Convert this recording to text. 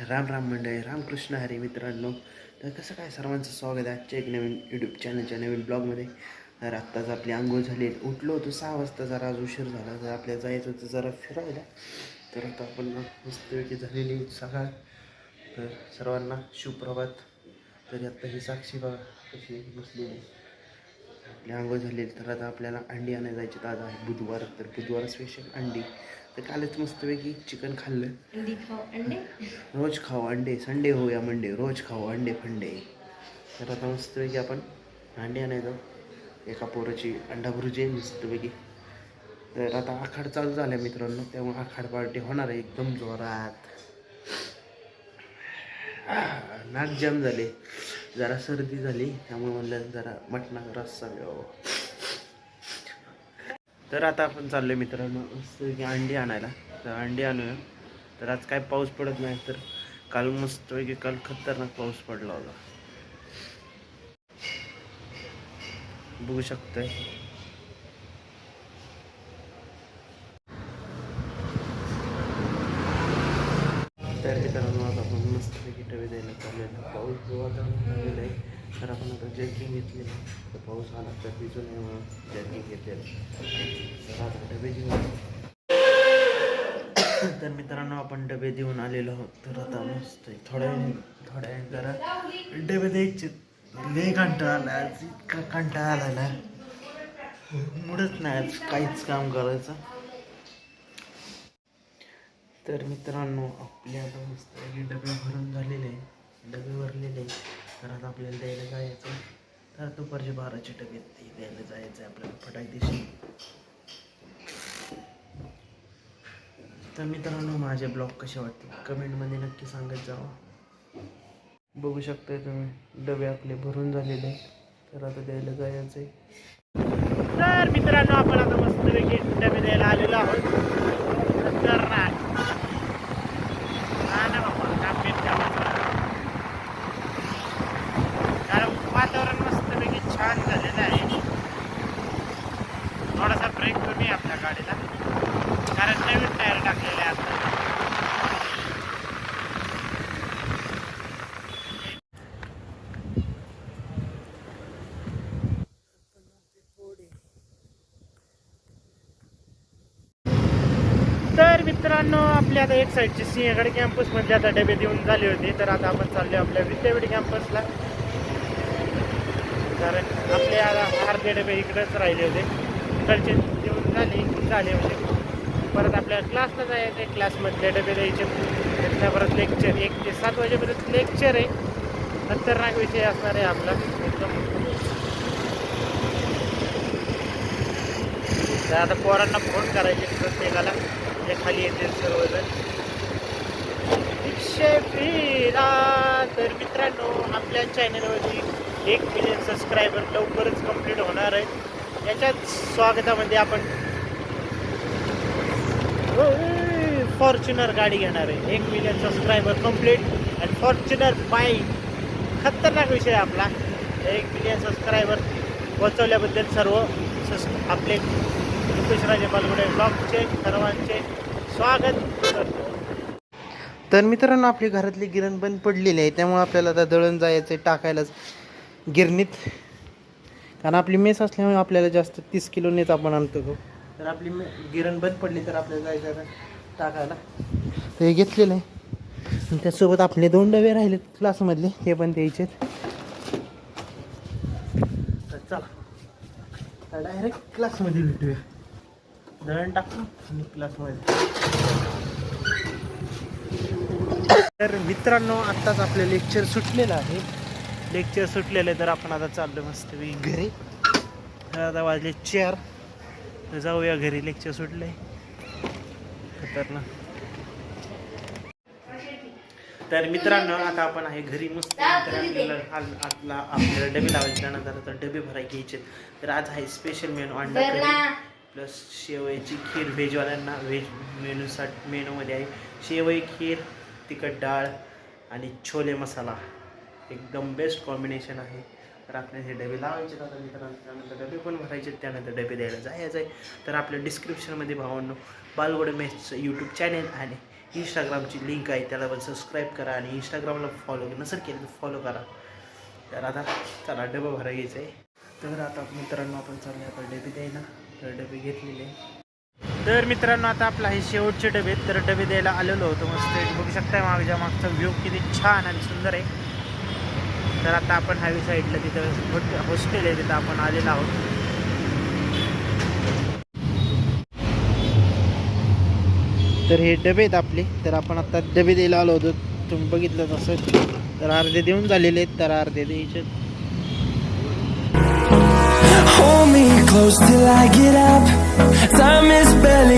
राम राम मंडळी रामकृष्ण हरी मित्रांनो. तर कसं काय सर्वांचं स्वागत आहे आजच्या एक नवीन यूट्यूब चॅनलच्या नवीन ब्लॉगमध्ये तर आत्ताच आपली आंघोळ झाली उठलो होतो सहा वाजता जरा आज उशीर झाला जर आपल्याला जायचं होतं जरा फिरायला. तर आता आपण मस्तपैकी झालेली सकाळ. तर सर्वांना सुप्रभात तरी आत्ता ही साक्षी बघा कशी बसलेली आहे. आपली आंघोळ झाली तर आता आपल्याला अंडी आणायला जायची आज आहे बुधवार तर बुधवार स्पेशल अंडी. तर कालच मस्तपैकी चिकन खाल्लं. अंडी खाओ अंडे? रोज खाओ अंडे. संडे हो या मंडे रोज खाओ अंडे फंडे. तर आता मस्तपैकी आपण अंडे आणायचो. एका पोराची अंडा भुर्जी आहे मस्तपैकी. तर आता आखाड चालू झाल्या मित्रांनो. त्यामुळे आखाड पार्टी होणार आहे एकदम जोरात. नाक जाम झाले. जरा सर्दी झाली त्यामुळे म्हणलं जरा मटणाचा रस्सा घ्यावं तर आता आपण चाललो आहे मित्रांनो की अंडी आणायला. तर अंडी आणूया. तर आज काय पाऊस पडत नाही तर काल मस्तपैकी काल खतरनाक पाऊस पडला होता. बघू शकतोय तर मित्रांनो आता आपण मस्तपैकी पाऊस जो आता झालेला आहे तर आपण आता जर्किंग घेतलेलं तर पाऊस आला तर भिजू नये म्हणून जर्किंग घेतलेलं तर आता डबे घेऊन तर मित्रांनो आपण डबे देऊन आलेलो आहोत. तर आता मस्त आहे. थोड्या थोड्या जरा डबे द्यायचे. लय कंटाळा आला आज. इतका कंटाळा आला ना. मुडत नाही आज काहीच काम करायचं. तर मित्रांनो आपल्या आता मस्त डबे भरून झालेले आहे डबे भरलेले तर आता आपल्याला द्यायला जायचं. आहे. तर दुपारचे बाराचे डबे ते द्यायला जायचं आहे आपल्याला फटाक दिवशी तर मित्रांनो माझे ब्लॉग कसे वाटते कमेंटमध्ये नक्की सांगत जावा. बघू शकताय तुम्ही डबे आपले भरून झालेले आहेत. तर आता द्यायला जायचं आहे तर मित्रांनो आपण आता मस्तपैकी डबे द्यायला आलेलो आहोत तर कारण वातावरण मस्तपैकी छान झालेलं आहे थोडासा ब्रेक कमी आपल्या गाडीला. कारण नवीन टायर टाकलेले आता तर मित्रांनो आपल्या आता एक साईडचे सिंहगड कॅम्पसमध्ये आता डबे देऊन झाले होते. तर आता आपण चाललो आपल्या विद्यापीठ कॅम्पसला कारण आपले आता अर्धे डबे इकडेच राहिले होते. सकाळचे देऊन झाले झाले म्हणजे परत आपल्या क्लासला जायचं आहे क्लासमधले डबे द्यायचे. त्याच्या परत लेक्चर एक ते सात वाजेपर्यंत लेक्चर आहे. खतरनाक विषय असणार आहे आपला. एकदम. तर आता पोरांना फोन करायचे प्रत्येकाला. जे खाली येतील सर्वजण. विषय फिरा तर मित्रांनो आपल्या चॅनलवरती एक मिलियन सबस्क्रायबर लवकरच कंप्लीट होणार आहे याच्याच स्वागतामध्ये आपण हो, फॉर्च्युनर गाडी घेणार आहे. एक मिलियन सबस्क्रायबर कंप्लीट आणि फॉर्च्युनर बाईक खतरनाक विषय आपला. एक मिलियन सबस्क्रायबर पोचवल्याबद्दल सर्व सस आपले रुपेश राजे बालगुडे ब्लॉगचे सर्वांचे स्वागत करतो. तर मित्रांनो आपली घरातली गिरण बंद पडलेली आहे. त्यामुळे आपल्याला आता दळण जायचं आहे टाकायलाच. गिरणीत कारण आपली मेस असल्यामुळे आपल्याला जास्त तीस किलोनेच आपण आणतो तो. तर आपली मे गिरण बंद पडली तर आपल्याला जायचं आता टाकायला. तर हे घेतलेलं आहे. त्यासोबत आपले दोन डबे राहिलेत क्लासमधले ते पण द्यायचे तर चला. तर डायरेक्ट क्लासमध्ये भेटूया. दळण टाकू आणि क्लासमध्ये. तर मित्रांनो आत्ताच आपलं लेक्चर सुटलेलं आहे. लेक्चर सुटलेलं आहे तर आपण आता चाललो मस्त घरी. तर आता वाजले चार. तर जाऊया घरी लेक्चर सुटले खतरनाक. तर मित्रांनो आता आपण आहे घरी मस्त. तर आपल्याला आज आपला आपल्याला डबे लावायचे त्यानंतर आता डबे भराय घ्यायचे तर आज आहे स्पेशल मेनू अंडा करी. प्लस शेवयाची खीर व्हेजवाल्यांना व्हेज मेनूसाठी मेनूमध्ये आहे. शेवई खीर तिखट डाळ आणि छोले मसाला. एकदम बेस्ट कॉम्बिनेशन आहे. तर आपल्याला हे डबे लावायचे आता मित्रांनो. त्यानंतर डबे पण भरायचे त्यानंतर डबे द्यायला जायचं आहे तर आपल्या डिस्क्रिप्शनमध्ये भावांनो बालगोड मेसचं यूट्यूब चॅनेल आणि इंस्टाग्रामची लिंक आहे. त्याला पण सबस्क्राईब करा आणि इंस्टाग्रामला फॉलो नसेल केलं तर फॉलो करा. तर आता चला डबं भरा घ्यायचं आहे तर आता मित्रांनो आपण चाललो आपण डबे द्यायला. तर डबे घेतलेले तर मित्रांनो आता आपला हे शेवटचे डबे आहेत. तर डबे द्यायला आलेलो होतो. मस्त बघू शकताय माझ्या मागचा व्ह्यू किती छान आणि सुंदर आहे. तर आता आपण हायवे साईडला तिथं होट हॉस्टेल आहे तिथं आपण आलेलो आहोत. तर हे डबे आहेत आपले. तर आपण आता डबे द्यायला आलो होतो. तुम्ही बघितलं तसं. तर अर्धे देऊन झालेले आहेत तर अर्धे द्यायचे. Hold me close till I get up. Time is barely